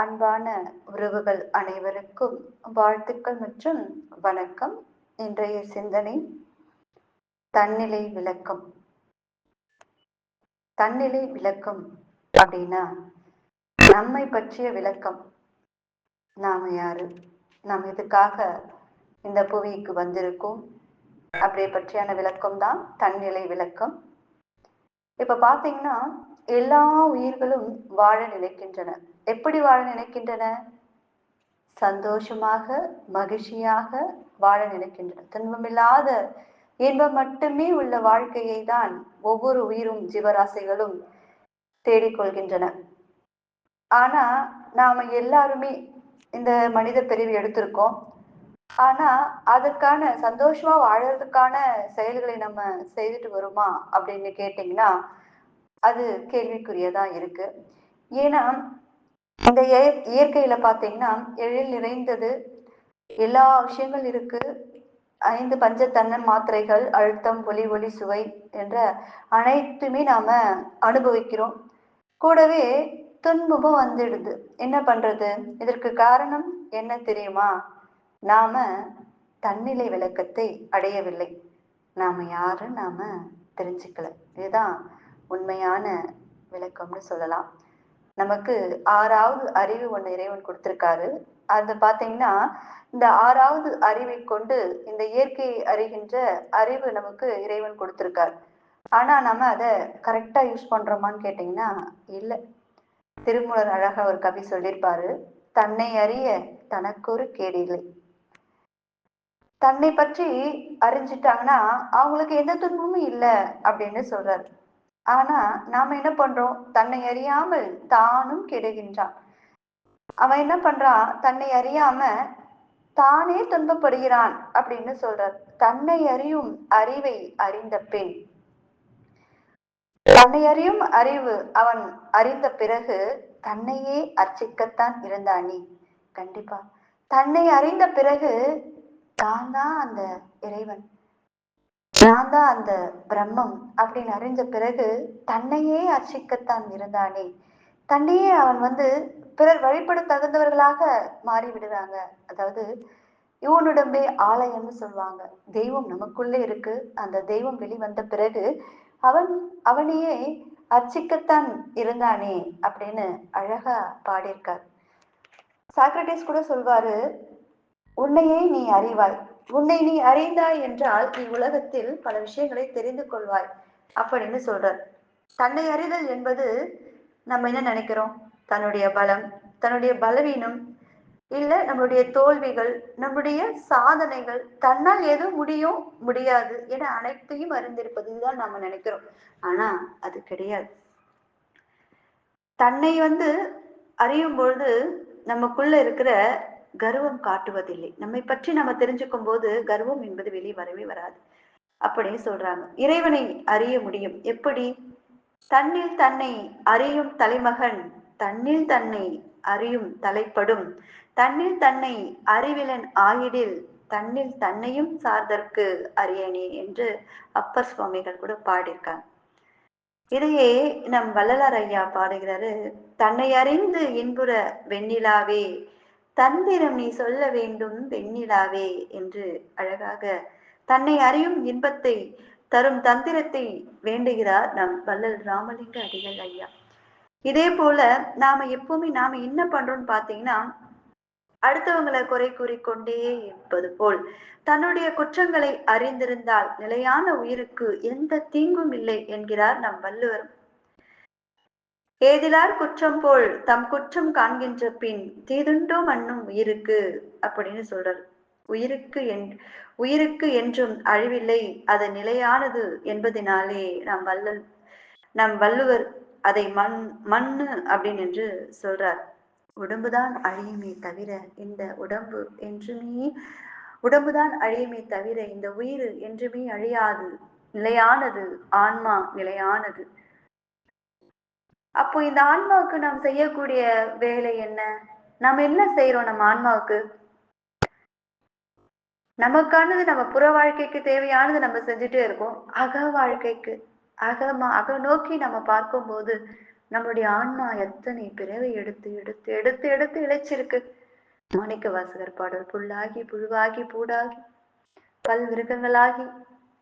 அன்பான உறவுகள் அனைவருக்கும் வாழ்த்துக்கள் மற்றும் வணக்கம். இன்றைய சிந்தனை தன்னிலை விளக்கம். தன்னிலை விளக்கம் அப்படின்னா நம்மை பற்றிய விளக்கம். நாம யாரு? நாம் இதுக்காக இந்த புவிக்கு வந்திருக்கோம்? அப்படியே பற்றியான விளக்கம் தான் தன்னிலை விளக்கம். இப்ப பாத்தீங்கன்னா எல்லா உயிர்களும் வாழ நினைக்கின்றன. எப்படி வாழ நினைக்கின்றன? சந்தோஷமாக மகிழ்ச்சியாக வாழ நினைக்கின்றன. துன்பமில்லாத இன்பம் மட்டுமே உள்ள வாழ்க்கையை தான் ஒவ்வொரு உயிரும் ஜீவராசிகளும் தேடிக்கொள்கின்றன ஆனா நாம எல்லாருமே இந்த மனித பிரிவு எடுத்திருக்கோம். ஆனா அதற்கான சந்தோஷமா வாழறதுக்கான செயல்களை நம்ம செய்துட்டு வருமா அப்படின்னு கேட்டீங்கன்னா அது கேள்விக்குரியதா இருக்கு. ஏன்னா இந்த இயற்கையில பாத்தீங்கன்னா எழில் நிறைந்தது எல்லா விஷயங்கள் இருக்கு. ஐந்து பஞ்ச மாத்திரைகள் அழுத்தம் ஒலி ஒளி சுவை என்ற அனைத்துமே நாம அனுபவிக்கிறோம். கூடவே துன்பமும் வந்துடுது. என்ன பண்றது? இதற்கு காரணம் என்ன தெரியுமா? நாம தன்னிலை விளக்கத்தை அடையவில்லை. நாம யாரு நாம தெரிஞ்சுக்கல. இதுதான் உண்மையான விளக்கம்னு சொல்லலாம். நமக்கு ஆறாவது அறிவு ஒன்று இறைவன் கொடுத்திருக்காரு. அது பார்த்தீங்கன்னா இந்த ஆறாவது அறிவை கொண்டு இந்த இயற்கையை அறிகின்ற அறிவு நமக்கு இறைவன் கொடுத்திருக்காரு. ஆனா நம்ம அதை கரெக்டா யூஸ் பண்றோமான்னு கேட்டீங்கன்னா இல்லை. திருமூலர் அழகா ஒரு கவி சொல்லியிருப்பாரு தன்னை அறிய தனக்கொரு கேடில்லை. தன்னை பற்றி அறிஞ்சிட்டாங்கன்னா அவங்களுக்கு எந்த துன்பமும் இல்லை அப்படின்னு சொல்றாரு. ஆனா நாம என்ன பண்றோம்? தன்னை அறியாமல் தானும் கெடுகின்றான். அவன் என்ன பண்றான் தன்னை அறியாம தானே துன்பப்படுகிறான் அப்படின்னு சொல்றார். தன்னை அறியும் அறிவை அறிந்த பெண். தன்னை அறியும் அறிவு அவன் அறிந்த பிறகு தன்னையே அர்ச்சிக்கத்தான் இருந்தானே கண்டிப்பா. தன்னை அறிந்த பிறகு தான் தான் அந்த இறைவன். நான் தான் அந்த பிரம்மம் அப்படின்னு அறிஞ்ச பிறகு தன்னையே அர்ச்சிக்கத்தான் இருந்தானே. தன்னையே அவன் வந்து பிறர் வழிபட தகுந்தவர்களாக மாறி விடுறாங்க அதாவது இவனுடம்பே ஆலயம்னு சொல்லுவாங்க. தெய்வம் நமக்குள்ளே இருக்கு. அந்த தெய்வம் வெளிவந்த பிறகு அவன் அவனையே அர்ச்சிக்கத்தான் இருந்தானே அப்படின்னு அழகா பாடியிருக்கார். சாக்ரட்டிஸ் கூட சொல்வாரு உன்னையே நீ அறிவாய். உன்னை நீ அறிந்தாய் என்றால் நீ உலகத்தில் பல விஷயங்களை தெரிந்து கொள்வாய் அப்படின்னு சொல்றார். தன்னை அறிதல் என்பது நம்ம என்ன நினைக்கிறோம்? தன்னுடைய பலம் தன்னுடைய பலவீனம் இல்ல நம்மளுடைய தோல்விகள் நம்முடைய சாதனைகள் தன்னால் எது முடியும் முடியாது என அனைத்தையும் அறிந்திருப்பது இதுதான் நம்ம நினைக்கிறோம். ஆனா அது கிடையாது. தன்னை வந்து அறியும் பொழுது நமக்குள்ள இருக்கிற கர்வம் காட்டுவதில்லை. நம்மை பற்றி நம்ம தெரிஞ்சுக்கும் போது கர்வம் என்பது வெளியே வரவே வராது. அப்படின்னு சொல்றாங்க. இறைவனை அறிய முடியும். எப்படி? தன்னில் தன்னை அறியும் தலைமகன் தன்னில் தன்னை அறியும் தலைப்படும். தன்னில் தன்னை அறிவிலன் ஆயிடில் தன்னில் தன்னையும் சார்தற்கு அறியணி என்று அப்பர் சுவாமிகள் கூட பாடியிருக்காங்க. இதையே நம் வள்ளலார் ஐயா பாடுகிறாரு. தன்னை அறிந்து இன்புற வெண்ணிலாவே தந்திரம் நீ சொல்ல வேண்டும் வெண்ணிலாவே என்று அழகாக தன்னை அறியும் இன்பத்தை தரும் தந்திரத்தை வேண்டுகிறார் நம் வள்ளல் ராமலிங்க அடிகள் ஐயா. இதே போல நாம எப்பவுமே நாம என்ன பண்றோம்னு பாத்தீங்கன்னா அடுத்தவங்களை குறை கூறிக்கொண்டே இருப்பது போல் தன்னுடைய குற்றங்களை அறிந்திருந்தால் நிலையான உயிருக்கு எந்த தீங்கும் இல்லை என்கிறார் நம் வள்ளுவர் ஏதிலார் குற்றம் போல் தம் குற்றம் காண்கின்ற பின் தீதுண்டோ மண்ணும் உயிருக்கு அப்படின்னு சொல்றார். உயிருக்கு என் உயிருக்கு என்றும் அழிவில்லை அது நிலையானது என்பதினாலே நம் வல்லல் நம் வள்ளுவர் அதை மண் மண்ணு அப்படின்னு என்று சொல்றார். உடம்புதான் அழியுமே தவிர இந்த உடம்பு என்றுமே உடம்புதான் அழியுமே தவிர இந்த உயிர் என்றுமே அழியாது. நிலையானது ஆன்மா நிலையானது. அப்போ இந்த ஆன்மாவுக்கு நாம் செய்யக்கூடிய வேலை என்ன? நாம் என்ன செய்யறோம் நம்ம ஆன்மாவுக்கு? நமக்கானது நம்ம புற வாழ்க்கைக்கு தேவையானது நம்ம செஞ்சுட்டே இருக்கோம். அக வாழ்க்கைக்கு அகமா அக நோக்கி நம்ம பார்க்கும்போது நம்மளுடைய ஆன்மா எத்தனை பிறவை எடுத்து எடுத்து எடுத்து எடுத்து இழைச்சிருக்கு. மாணிக்க வாசகர் பாடல் புல்லாகி புழுவாகி பூடாகி பல் மிருகங்களாகி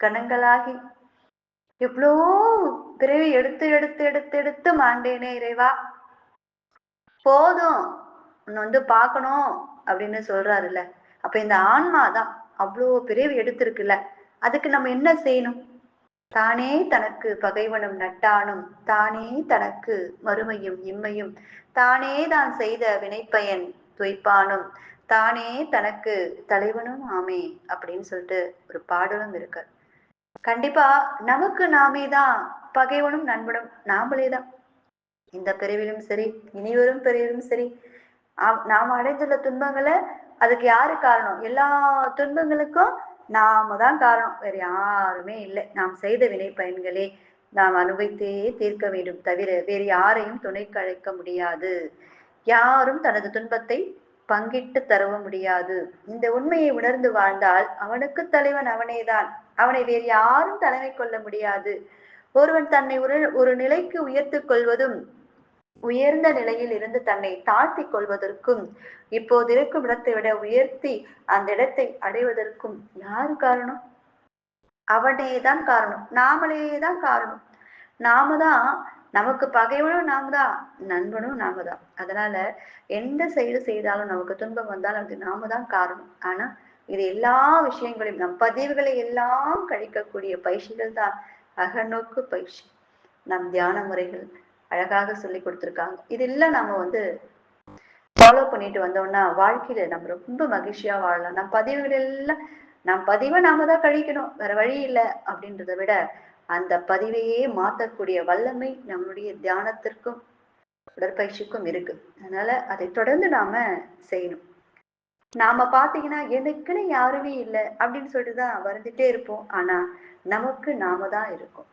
கணங்களாகி எவ்வளோ பிறவி எடுத்து எடுத்து எடுத்து எடுத்து மாண்டேனே இறைவா. போதும். உன்னை வந்து பார்க்கணும் அப்படின்னு சொல்றாருல்ல. அப்ப இந்த ஆன்மா தான் அவ்வளோ பிறவி எடுத்திருக்குல்ல. அதுக்கு நம்ம என்ன செய்யணும்? தானே தனக்கு பகைவனும் நட்டானும். தானே தனக்கு மறுமையும் இம்மையும். தானே தான் செய்த வினைப்பயன் துய்ப்பானும். தானே தனக்கு தலைவனும் ஆமே அப்படின்னு சொல்லிட்டு ஒரு பாடலும் இருக்கு. கண்டிப்பா நமக்கு நாமே தான் பகைவனும் நண்பனும் நாமளே தான். இந்த பிரிவிலும் சரி இனிவரும் பிரிவிலும் சரி நாம் அடைந்துள்ள துன்பங்களை அதுக்கு யாரு காரணம்? எல்லா துன்பங்களுக்கும் நாம தான் காரணம். வேற யாருமே இல்லை. நாம் செய்த வினை பயன்களே நாம் அனுபவித்தே தீர்க்க வேண்டும் தவிர வேறு யாரையும் துணைக்கு அழைக்க முடியாது. யாரும் தனது துன்பத்தை பங்கிட்டு தரவும் முடியாது. இந்த உண்மையை உணர்ந்து வாழ்ந்தால் அவனுக்கு தலைவன் அவனேதான். அவனை வேறு யாரும் தலைமை கொள்ள முடியாது. ஒருவன் தன்னை ஒரு ஒரு நிலைக்கு உயர்த்து கொள்வதும் உயர்ந்த நிலையில் இருந்து தன்னை தாழ்த்தி கொள்வதற்கும் இப்போது இருக்கும் இடத்தை விட உயர்த்தி அந்த இடத்தை அடைவதற்கும் யாரு காரணம்? அவனே தான் காரணம். நாமளே தான் காரணம். நாம தான் நமக்கு பகைவனும் நாம தான் நண்பனும் நாம தான் அதனால எந்த செயல் செய்தாலும் நமக்கு துன்பம் வந்தாலும் அது நாம தான் காரணம். ஆனா இது எல்லா விஷயங்களையும் நம் பதிவுகளை எல்லாம் கழிக்கக்கூடிய பயிற்சிகள் தான் அகநோக்கு பயிற்சி. நம் தியான முறைகள் அழகாக சொல்லி கொடுத்துருக்காங்க. இதெல்லாம் நம்ம வந்து ஃபாலோ பண்ணிட்டு வந்தோம்னா வாழ்க்கையில நம்ம ரொம்ப மகிழ்ச்சியா வாழலாம். நம் பதிவுகள் எல்லாம் நம் பதிவை நாம தான் கழிக்கணும். வேற வழி இல்லை அப்படின்றத விட அந்த பதிவையே மாற்றக்கூடிய வல்லமை நம்மளுடைய தியானத்திற்கும் உடற்பயிற்சிக்கும் இருக்கு. அதனால அதை தொடர்ந்து நாம செய்யணும். நாம பாத்தீங்கன்னா எனக்குன்னு யாருமே இல்லை அப்படின்னு சொல்லிட்டு தான் வருந்துட்டே இருப்போம். ஆனா நமக்கு நாம தான் இருக்கும்.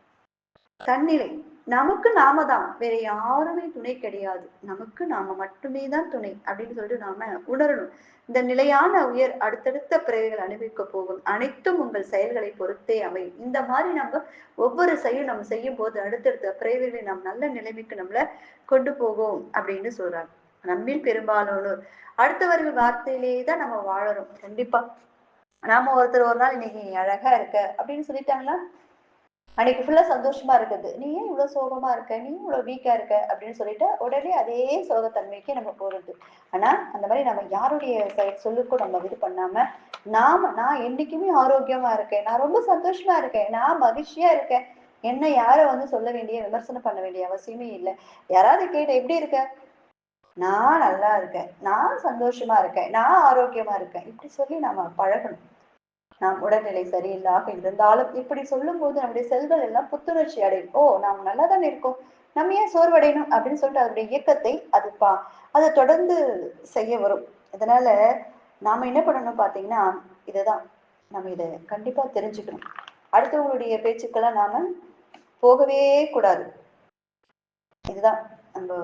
தன்னிலை. நமக்கு நாம தான். வேற யாருமே துணை கிடையாது. நமக்கு நாம மட்டுமே தான் துணை அப்படின்னு சொல்லிட்டு நாம உணரணும். இந்த நிலையான உயர் அடுத்தடுத்த பிறவைகள் அனுபவிக்க போகும். அனைத்தும் உங்கள் செயல்களை பொறுத்தே அமையும் இந்த மாதிரி நம்ம ஒவ்வொரு செயலும் நம்ம செய்யும் போது அடுத்தடுத்த பிறவைகளை நாம் நல்ல நிலைமைக்கு நம்மள கொண்டு போகும் அப்படின்னு சொல்றாங்க. நம்மில் பெரும்பாலானோர் அடுத்தவர்கள் வார்த்தையிலேயே தான் நம்ம வாழறோம். கண்டிப்பா. நாம ஒருத்தர் ஒரு நாள் இன்னைக்கு அழகா இருக்க அப்படின்னு சொல்லிட்டாங்களா அன்னைக்கு ஃபுல்லா சந்தோஷமா இருக்குது நீ ஏன் இவ்வளவு சோகமா இருக்க? நீ இவ்வளவு வீக்கா இருக்க? அப்படின்னு சொல்லிட்டு உடனே அதே சோகத்தன்மைக்கு நம்ம போறது. ஆனா அந்த மாதிரி நம்ம யாருடைய சொல்லுக்கும் நம்ம இது பண்ணாம நாம நான் என்னைக்குமே ஆரோக்கியமா இருக்கேன். நான் ரொம்ப சந்தோஷமா இருக்கேன். நான் மகிழ்ச்சியா இருக்கேன். என்ன யார வந்து சொல்ல வேண்டிய விமர்சனம் பண்ண வேண்டிய அவசியமே இல்லை. யாராவது கேட்ட எப்படி இருக்க? நான் நல்லா இருக்கேன். நான் சந்தோஷமா இருக்கேன். நான் ஆரோக்கியமா இருக்கேன். இப்படி சொல்லி நாம பழகணும். நாம் உடல்நிலை சரியில்லாக இருந்தாலும் இப்படி சொல்லும் போது நம்முடைய செல்கள் எல்லாம் புத்துணர்ச்சி அடையும். ஓ நாம் நல்லா தானே இருக்கோம். நம்ம ஏன் சோர்வடையணும்? அப்படின்னு சொல்லிட்டு அதனுடைய இயக்கத்தை அது பா அதை தொடர்ந்து செய்ய வரும். அதனால நாம என்ன பண்ணணும் பாத்தீங்கன்னா இதுதான். நம்ம இதை கண்டிப்பா தெரிஞ்சுக்கணும். அடுத்தவங்களுடைய பேச்சுக்கெல்லாம் நாம போகவே கூடாது. இதுதான் நம்ம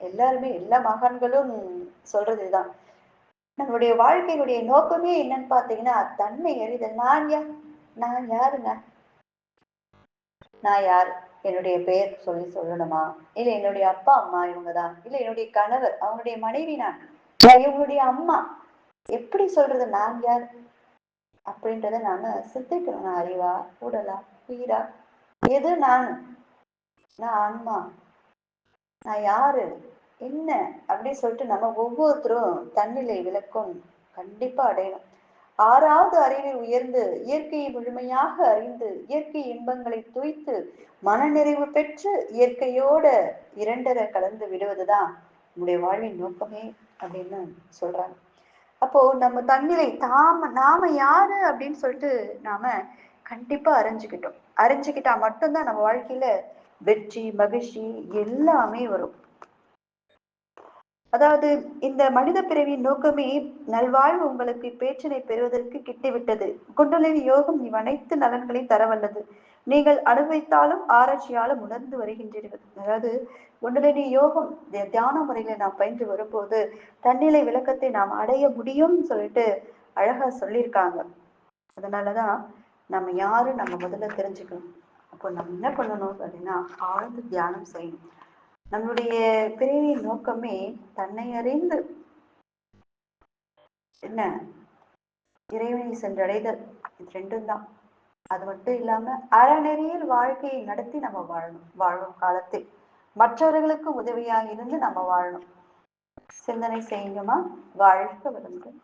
எல்லாருமே எல்லா மகான்களும் சொல்றது இதுதான். நம்மளுடைய வாழ்க்கையினுடைய நோக்கமே என்னன்னு பாத்தீங்கன்னா தன்மை எறிதல் நான் யார் நான் யாருங்க? நான் யார்? என்னுடைய பெயர் சொல்லி சொல்லணுமா? இல்ல என்னுடைய அப்பா அம்மா இவங்கதான். இல்ல என்னுடைய கணவர் அவனுடைய மனைவி நான். இவங்களுடைய அம்மா. எப்படி சொல்றது நான் யார்? அப்படின்றத நாம சித்திக்கணும் அறிவா உடலா உயிரா? எது நான்? நான் ஆன்மா நான் யாரு? என்ன? அப்படின்னு சொல்லிட்டு நம்ம ஒவ்வொருத்தரும் தன்னிலை விளக்கம் கண்டிப்பா அடையணும். ஆறாவது அறிவில் உயர்ந்து இயற்கையை முழுமையாக அறிந்து இயற்கை இன்பங்களை துய்த்து மனநிறைவு பெற்று இயற்கையோட இரண்டரை கலந்து விடுவதுதான் நம்முடைய வாழ்வின் நோக்கமே அப்படின்னு சொல்றாங்க. அப்போ நம்ம தன்னிலை தாம நாம யாரு அப்படின்னு சொல்லிட்டு நாம கண்டிப்பா அறிஞ்சுக்கிட்டோம். அறிஞ்சுக்கிட்டா மட்டும்தான் நம்ம வாழ்க்கையில வெற்றி மகிழ்ச்சி எல்லாமே வரும். அதாவது இந்த மனித பிறவியின் நோக்கமே நல்வாழ்வு உங்களுக்கு பேச்சினை பெறுவதற்கு கிட்டிவிட்டது. குண்டலின் யோகம் இவ் அனைத்து நலன்களையும் தரவல்லது. நீங்கள் அனுபவித்தாலும் ஆராய்ச்சியாலும் உணர்ந்து வருகின்றீர்கள். அதாவது குண்டலினி யோகம் தியான முறையில நாம் பயின்று வரும்போது தன்னிலை விளக்கத்தை நாம் அடைய முடியும்னு சொல்லிட்டு அழகா சொல்லியிருக்காங்க. அதனாலதான் நம்ம யாரு நம்ம முதல்ல தெரிஞ்சுக்கணும். அப்போ நம்ம என்ன பண்ணணும் அப்படின்னா ஆழ்ந்து தியானம் செய்யணும். நம்முடைய பிறவியின் நோக்கமே தன்னை அறிந்து என்ன? இறைவனை சென்றடைதல். இது ரெண்டும் தான். அது மட்டும் இல்லாம அறநெறியில் வாழ்க்கையை நடத்தி நம்ம வாழணும். வாழும் காலத்தில். மற்றவர்களுக்கு உதவியாக இருந்து நம்ம வாழணும். சிந்தனை செய்யுங்கம்மா. வாழ்க்க வளமுடன்.